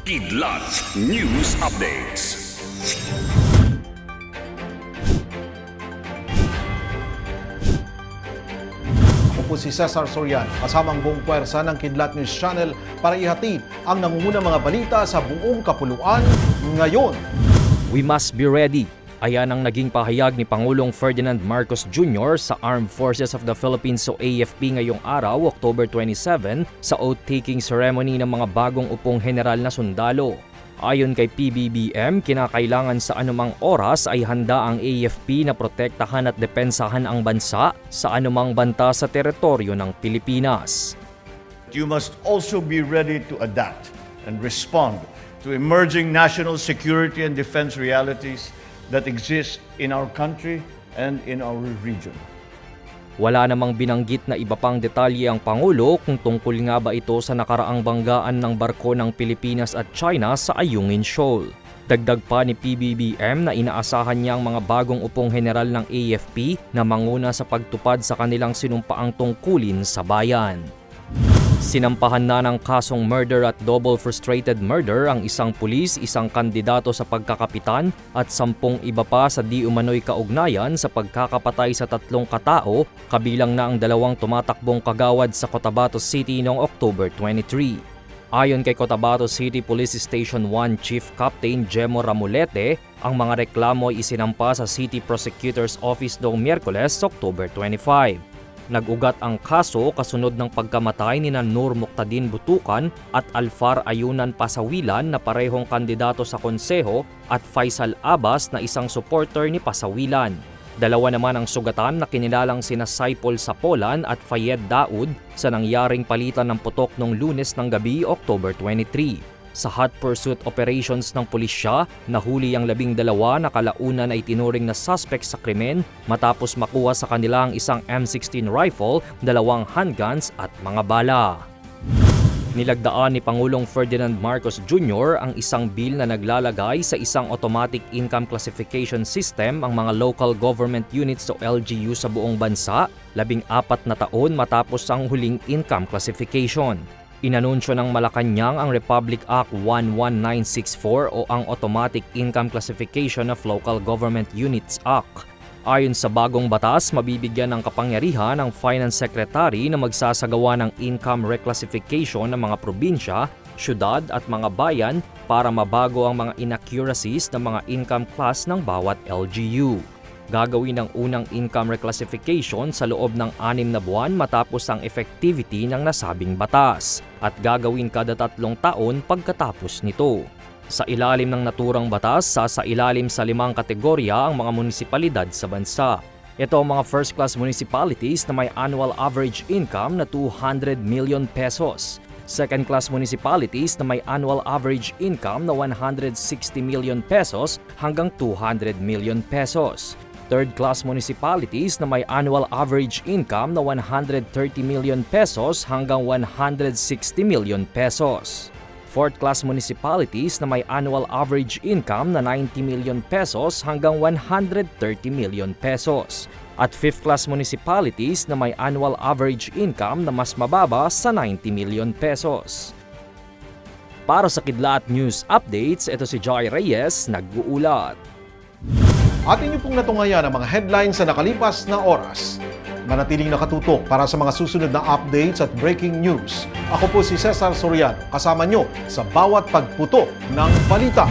Kidlat News Updates. Ako po si Cesar Sorian, kasamang buong puwersa ng Kidlat News Channel para ihatid ang nangungunang mga balita sa buong kapuluan ngayon. We must be ready. Ayan ang naging pahayag ni Pangulong Ferdinand Marcos Jr. sa Armed Forces of the Philippines o AFP ngayong araw, October 27, sa oath-taking ceremony ng mga bagong upong general na sundalo. Ayon kay PBBM, kinakailangan sa anumang oras ay handa ang AFP na protektahan at depensahan ang bansa sa anumang banta sa teritoryo ng Pilipinas. You must also be ready to adapt and respond to emerging national security and defense realities that exist in our country and in our region. Wala namang binanggit na iba pang detalye ang Pangulo kung tungkol nga ba ito sa nakaraang banggaan ng barko ng Pilipinas at China sa Ayungin Shoal. Dagdag pa ni PBBM na inaasahan niya ang mga bagong upong general ng AFP na manguna sa pagtupad sa kanilang sinumpaang tungkulin sa bayan. Sinampahan na ng kasong murder at double frustrated murder ang isang pulis, isang kandidato sa pagkakapitan at sampung iba pa sa di umano'y kaugnayan sa pagkakapatay sa tatlong katao kabilang na ang dalawang tumatakbong kagawad sa Cotabato City noong October 23. Ayon kay Cotabato City Police Station 1 Chief Captain Jemo Ramulete, ang mga reklamo ay isinampa sa City Prosecutor's Office noong Miyerkules, October 25. Nag-ugat ang kaso kasunod ng pagkamatay ni na Nur Muqtadin Butukan at Alfar Ayunan Pasawilan na parehong kandidato sa konseho at Faisal Abbas na isang supporter ni Pasawilan. Dalawa naman ang sugatan na kinilalang sina Saipol Sapolan at Fayed Daud sa nangyaring palitan ng putok noong lunes ng gabi October 23. Sa hot pursuit operations ng pulisya, nahuli ang labing dalawa na kalaunan ay tinuring na suspect sa krimen matapos makuha sa kanila ang isang M16 rifle, dalawang handguns at mga bala. Nilagdaan ni Pangulong Ferdinand Marcos Jr. ang isang bill na naglalagay sa isang automatic income classification system ang mga local government units o LGU sa buong bansa, labing apat na taon matapos ang huling income classification. Inanunsyo ng Malacanang ang Republic Act 11964 o ang Automatic Income Classification of Local Government Units Act. Ayon sa bagong batas, mabibigyan ng kapangyarihan ng Finance Secretary na magsasagawa ng income reclassification ng mga probinsya, syudad at mga bayan para mabago ang mga inaccuracies ng mga income class ng bawat LGU. Gagawin ang unang income reclassification sa loob ng anim na buwan matapos ang effectivity ng nasabing batas at gagawin kada tatlong taon pagkatapos nito. Sa ilalim ng naturang batas, sasailalim sa limang kategorya ang mga munisipalidad sa bansa. Ito ang mga first-class municipalities na may annual average income na 200 million pesos. Second-class municipalities na may annual average income na 160 million pesos hanggang 200 million pesos. Third-class municipalities na may annual average income na 130 million pesos hanggang 160 million pesos. Fourth-class municipalities na may annual average income na 90 million pesos hanggang 130 million pesos. At fifth-class municipalities na may annual average income na mas mababa sa 90 million pesos. Para sa Kidlat News Updates, ito si Joy Reyes, nag-uulat. At inyo pong natungayan ang mga headlines sa nakalipas na oras. Manatiling nakatutok para sa mga susunod na updates at breaking news. Ako po si Cesar Soriano, kasama nyo sa bawat pagputo ng balita.